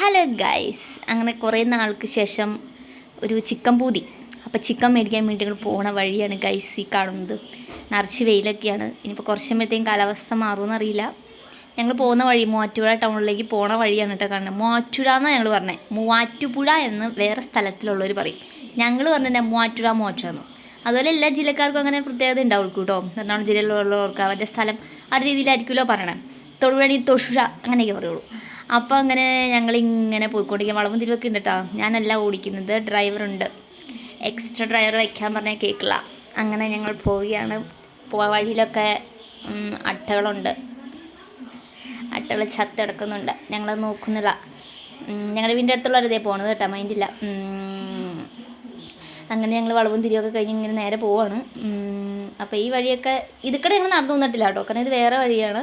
Hello guys അങ്ങനെ കുറേ നാൾക്ക് ശേഷം ഒരു ചിക്കൻ പൂതി. അപ്പോൾ ചിക്കൻ മേടിക്കാൻ വേണ്ടി ഞങ്ങൾ പോണ വഴിയാണ് ഗൈസ് ഈ കാണുന്നത്. നിറച്ച് വെയിലൊക്കെയാണ്. ഇനിയിപ്പോൾ കുറച്ച് സമയത്തേക്കും കാലാവസ്ഥ മാറുമെന്നറിയില്ല ഞങ്ങൾ പോകുന്ന വഴി മൂവാറ്റുപുഴ ടൗണിലേക്ക് പോണ വഴിയാണ് കേട്ടോ കാണുന്നത്. മൂവാറ്റുപുഴ എന്നാണ് ഞങ്ങൾ പറഞ്ഞത് മൂവാറ്റുപുഴ എന്ന് വേറെ സ്ഥലത്തിലുള്ളവർ പറയും. ഞങ്ങൾ പറഞ്ഞിട്ട് മൂവാറ്റുപുഴ മൂവാറ്റുപുഴ എന്ന്. അതുപോലെ എല്ലാ ജില്ലക്കാർക്കും അങ്ങനെ പ്രത്യേകത ഉണ്ടാവും കേട്ടോ. എറണാകുളം ജില്ലയിലുള്ളവർക്ക് അവരുടെ സ്ഥലം ആ രീതിയിലായിരിക്കുമല്ലോ പറയണം. തൊഴുവഴി തൊഷുഴ അങ്ങനെയൊക്കെ പറയുള്ളൂ. അപ്പോൾ അങ്ങനെ ഞങ്ങൾ ഇങ്ങനെ പോയിക്കൊണ്ടിരിക്കുക വളവും തിരിവൊക്കെ ഉണ്ട് കേട്ടോ ഞാനല്ല ഓടിക്കുന്നത്. ഡ്രൈവറുണ്ട് എക്സ്ട്രാ ഡ്രൈവർ വയ്ക്കാൻ പറഞ്ഞാൽ കേൾക്കില്ല അങ്ങനെ ഞങ്ങൾ പോവുകയാണ്. പോ വഴിയിലൊക്കെ അട്ടകളുണ്ട്. അട്ടകൾ ചത്തെടുക്കുന്നുണ്ട്. ഞങ്ങൾ നോക്കുന്നില്ല. ഞങ്ങളുടെ വീടിന്റെ അടുത്തുള്ളവരതേ പോണത് കേട്ടോ? മൈൻഡില്ല അങ്ങനെ ഞങ്ങൾ വളവും തിരിയൊക്കെ കഴിഞ്ഞ് ഇങ്ങനെ നേരെ പോവാണ്. അപ്പോൾ ഈ വഴിയൊക്കെ ഇതിക്കടെ ഞങ്ങൾ നടന്നു വന്നിട്ടില്ല കേട്ടോ. കാരണം ഇത് വേറെ വഴിയാണ്.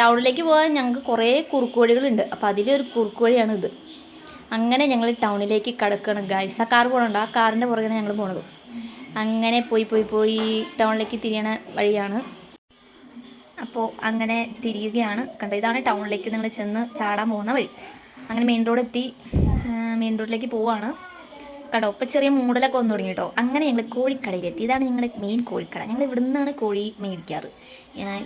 ടൗണിലേക്ക് പോകാൻ ഞങ്ങൾക്ക് കുറേ കുറുക്കുവഴികളുണ്ട്. അപ്പോൾ അതിലൊരു കുറുക്കുവഴിയാണ് ഇത്. അങ്ങനെ ഞങ്ങൾ ടൗണിലേക്ക് കിടക്കണം. ഗൈസ് ആ കാർ പോകണുണ്ട് ആ കാറിന്റെ പുറകെയാണ് ഞങ്ങൾ പോണത്. അങ്ങനെ പോയി പോയി പോയി ടൗണിലേക്ക് തിരിയണ വഴിയാണ്. അപ്പോൾ അങ്ങനെ തിരിയുകയാണ്. കണ്ടോ ഇതാണ് ടൗണിലേക്ക് നിങ്ങൾ ചെന്ന് ചാടാൻ പോകുന്ന വഴി. അങ്ങനെ മെയിൻ റോഡ് എത്തി മെയിൻ റോഡിലേക്ക് പോവാണ്. കടോ. ഇപ്പോൾ ചെറിയ മൂടലൊക്കെ വന്നു തുടങ്ങി കേട്ടോ. അങ്ങനെ ഞങ്ങൾ കോഴിക്കടയിലെത്തി. ഇതാണ് ഞങ്ങളുടെ മെയിൻ കോഴിക്കട. ഞങ്ങൾ ഇവിടെ നിന്നാണ് കോഴി മേടിക്കാറ്.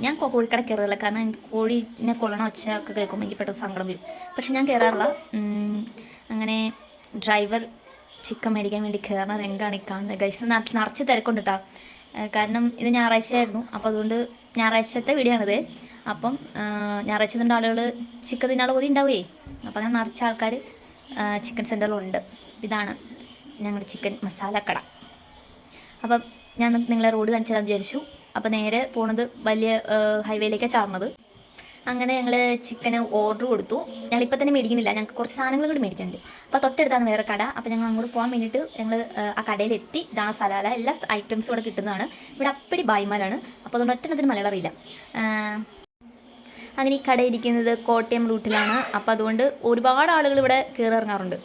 ഞാൻ കോഴിക്കട കയറില്ല കാരണം എനിക്ക് കൊള്ളണ ഒച്ച ഒക്കെ കേൾക്കുമ്പോൾ എനിക്ക് പെട്ടെന്ന് സങ്കടം വരും. പക്ഷെ ഞാൻ കയറാറില്ല. അങ്ങനെ ഡ്രൈവർ ചിക്കൻ മേടിക്കാൻ വേണ്ടി കയറുന്ന രംഗമാണ് ഈ കാണുന്നത്. ഗൈസ് നിറച്ച് തിരക്കുണ്ട് കേട്ടോ കാരണം ഇത് ഞായറാഴ്ച ആയിരുന്നു. അപ്പോൾ അതുകൊണ്ട് ഞായറാഴ്ചത്തെ വീഡിയോ അപ്പം ഞായറാഴ്ച തന്നെ ആളുകൾ ചിക്കൻ തിന്നാൾ കൊതി ഉണ്ടാവുകയെ. അപ്പം അങ്ങനെ നിറച്ച ആൾക്കാർ ചിക്കൻ സെന്ററിലുണ്ട് ഇതാണ്. ഞങ്ങളുടെ ചിക്കൻ മസാല കട. അപ്പം ഞാൻ നിങ്ങളെ റോഡ് കാണിച്ചു തരാൻ വിചാരിച്ചു. അപ്പോൾ നേരെ പോണത് വലിയ ഹൈവേയിലേക്കാണ് ചാടുന്നത്. അങ്ങനെ ഞങ്ങൾ ചിക്കന് ഓർഡർ കൊടുത്തു. ഞങ്ങളിപ്പോൾ തന്നെ മേടിക്കുന്നില്ല. ഞങ്ങൾക്ക് കുറച്ച് സാധനങ്ങൾ കൂടി മേടിക്കാനുണ്ട്. അപ്പോൾ തൊട്ടടുത്താണ് വേറെ കട. അപ്പോൾ ഞങ്ങൾ അങ്ങോട്ട് പോകാൻ വേണ്ടിയിട്ട് ഞങ്ങൾ ആ കടയിലെത്തി. ഇതാണ് സലാല. എല്ലാ ഐറ്റംസും ഇവിടെ കിട്ടുന്നതാണ്. ഇവിടെ അപ്പടി ബായ്മാലാണ് അപ്പോൾ അതുകൊണ്ട് ഒറ്റണത്തിന് മലയാളം അറിയില്ല. അങ്ങനെ ഈ കട ഇരിക്കുന്നത് കോട്ടയം റൂട്ടിലാണ്. അപ്പോൾ അതുകൊണ്ട് ഒരുപാട് ആളുകൾ ഇവിടെ കയറി ഇറങ്ങാറുണ്ട്.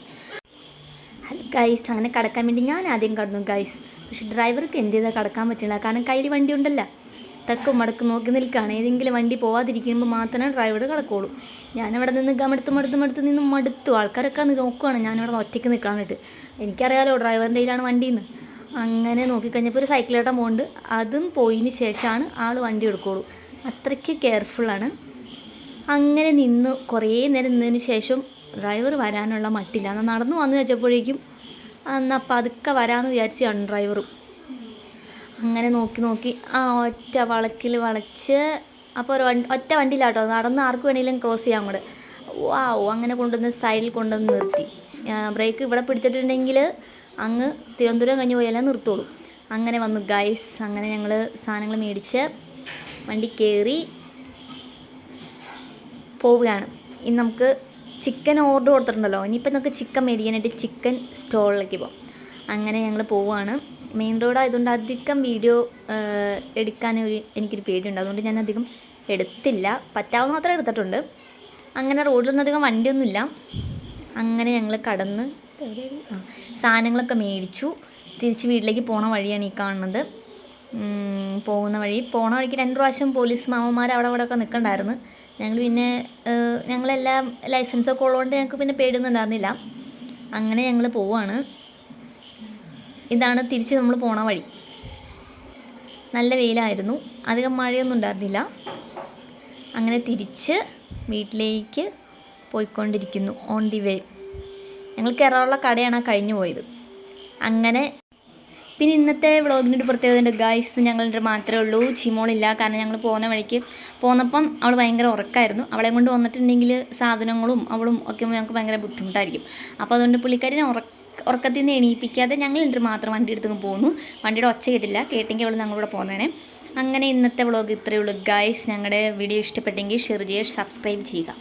ഗൈസ് അങ്ങനെ കടക്കാൻ വേണ്ടി ഞാൻ ആദ്യം കടന്നു ഗൈസ് പക്ഷെ ഡ്രൈവർക്ക് എന്ത് ചെയ്താൽ കടക്കാൻ പറ്റില്ല. കാരണം കയ്യിൽ വണ്ടി ഉണ്ടല്ലോ. തക്കും മടക്കും നോക്കി നിൽക്കുകയാണ്. ഏതെങ്കിലും വണ്ടി പോവാതിരിക്കുമ്പോൾ മാത്രമേ ഡ്രൈവർ കിടക്കുള്ളൂ. ഞാനവിടെ നിന്ന് മടുത്ത് മടുത്ത് മടുത്ത് നിന്ന് മടുത്തു. ആൾക്കാരൊക്കെ നോക്കുവാണ്. ഞാനിവിടെ ഒറ്റയ്ക്ക് നിൽക്കാനായിട്ട് എനിക്കറിയാലോ ഡ്രൈവറിന്റെ കയ്യിലാണ് വണ്ടിയെന്ന് അങ്ങനെ നോക്കിക്കഴിഞ്ഞപ്പോൾ ഒരു സൈക്കിളേട്ടൻ പോകുന്നുണ്ട് അതും പോയതിന് ശേഷമാണ് ആൾ വണ്ടി എടുക്കുള്ളൂ. അത്രയ്ക്ക് കെയർഫുള്ളാണ് അങ്ങനെ നിന്ന് കുറേ നേരം നിന്നതിന് ശേഷം ഡ്രൈവർ വരാനുള്ള മട്ടില്ല. എന്നാൽ നടന്നു വന്നു വെച്ചപ്പോഴേക്കും എന്നാൽ പതുക്കെ വരാമെന്ന് വിചാരിച്ചാണ് ഡ്രൈവറും. അങ്ങനെ നോക്കി നോക്കി ആ ഒറ്റ വളക്കിൽ വളച്ച് അപ്പോൾ ഒരു ഒറ്റ വണ്ടിയിലാട്ടോ നടന്ന് ആർക്ക് വേണമെങ്കിലും ക്രോസ് ചെയ്യാം കൂടെ വാവ് അങ്ങനെ കൊണ്ടുവന്ന് സൈഡിൽ കൊണ്ടുവന്ന് നിർത്തി. ബ്രേക്ക് ഇവിടെ പിടിച്ചിട്ടുണ്ടെങ്കിൽ അങ്ങ് തിരുവനന്തപുരം കഴിഞ്ഞ് പോയാലേ നിർത്തുള്ളൂ. അങ്ങനെ വന്നു ഗൈസ് അങ്ങനെ ഞങ്ങൾ സാധനങ്ങൾ മേടിച്ച് വണ്ടി കയറി പോവുകയാണ്. ഇനി നമുക്ക് ചിക്കൻ ഓർഡർ കൊടുത്തിട്ടുണ്ടല്ലോ. ഇനിയിപ്പോൾ നമുക്ക് ചിക്കൻ മേടിക്കാനായിട്ട് ചിക്കൻ സ്റ്റോളിലേക്ക് പോകാം അങ്ങനെ ഞങ്ങൾ പോവുകയാണ് മെയിൻ റോഡ് ആയതുകൊണ്ട് അധികം വീഡിയോ എടുക്കാൻ ഒരു എനിക്കൊരു പേടിയുണ്ട്. അതുകൊണ്ട് ഞാൻ അധികം എടുത്തില്ല. പറ്റാവുന്ന മാത്രമേ എടുത്തിട്ടുണ്ട്. അങ്ങനെ റോഡിലൊന്നും അധികം വണ്ടിയൊന്നുമില്ല. അങ്ങനെ ഞങ്ങൾ കടന്ന് സാധനങ്ങളൊക്കെ മേടിച്ചു. തിരിച്ച് വീട്ടിലേക്ക് പോണ വഴിയാണ് ഈ കാണുന്നത്. പോകുന്ന വഴി. പോണ വഴിക്ക് രണ്ട് പ്രാവശ്യം പോലീസ് മാമന്മാർ അവിടെ അവിടെയൊക്കെ നിൽക്കണ്ടായിരുന്നു ഞങ്ങൾ പിന്നെ ഞങ്ങളെല്ലാം ലൈസൻസൊക്കെ ഉള്ളതുകൊണ്ട് ഞങ്ങൾക്ക് പിന്നെ പേടിയൊന്നും ഉണ്ടായിരുന്നില്ല അങ്ങനെ ഞങ്ങൾ പോവാണ്. ഇതാണ് തിരിച്ച് നമ്മൾ പോണ വഴി. നല്ല വെയിലായിരുന്നു. അധികം മഴയൊന്നും ഉണ്ടായിരുന്നില്ല. അങ്ങനെ തിരിച്ച് വീട്ടിലേക്ക് പോയിക്കൊണ്ടിരിക്കുന്നു. On the way. ഞങ്ങൾ കയറാനുള്ള കടയാണ് കഴിഞ്ഞു പോയത്. അങ്ങനെ പിന്നെ ഇന്നത്തെ വ്ളോഗിന്റെ ഒരു പ്രത്യേകത ഉണ്ട്. ഗായ്സ് ഞങ്ങളുടെ മാത്രമേ ഉള്ളൂ. ചിമോളില്ല കാരണം ഞങ്ങൾ പോകുന്ന വഴിക്ക് പോന്നപ്പം അവൾ ഭയങ്കര ഉറക്കമായിരുന്നു അവളെ കൊണ്ട് വന്നിട്ടുണ്ടെങ്കിൽ സാധനങ്ങളും അവളും ഒക്കെ ഞങ്ങൾക്ക് ഭയങ്കര ബുദ്ധിമുട്ടായിരിക്കും. അപ്പോൾ അതുകൊണ്ട് പുള്ളിക്കാരിനെ ഉറക്ക ഉറക്കത്തിൽ നിന്ന് എണീപ്പിക്കാതെ ഞങ്ങൾ എന്റെ മാത്രം വണ്ടി എടുത്ത് പോകുന്നു വണ്ടിയുടെ ഒച്ച കേട്ടില്ല. കേട്ടെങ്കിൽ അവൾ ഞങ്ങളിവിടെ പോകുന്നതിനെ അങ്ങനെ ഇന്നത്തെ വ്ളോഗ് ഇത്രയേ ഉള്ളൂ. ഗായ്സ് ഞങ്ങളുടെ വീഡിയോ ഇഷ്ടപ്പെട്ടെങ്കിൽ ഷെയർ ചെയ്യുക സബ്സ്ക്രൈബ് ചെയ്യുക.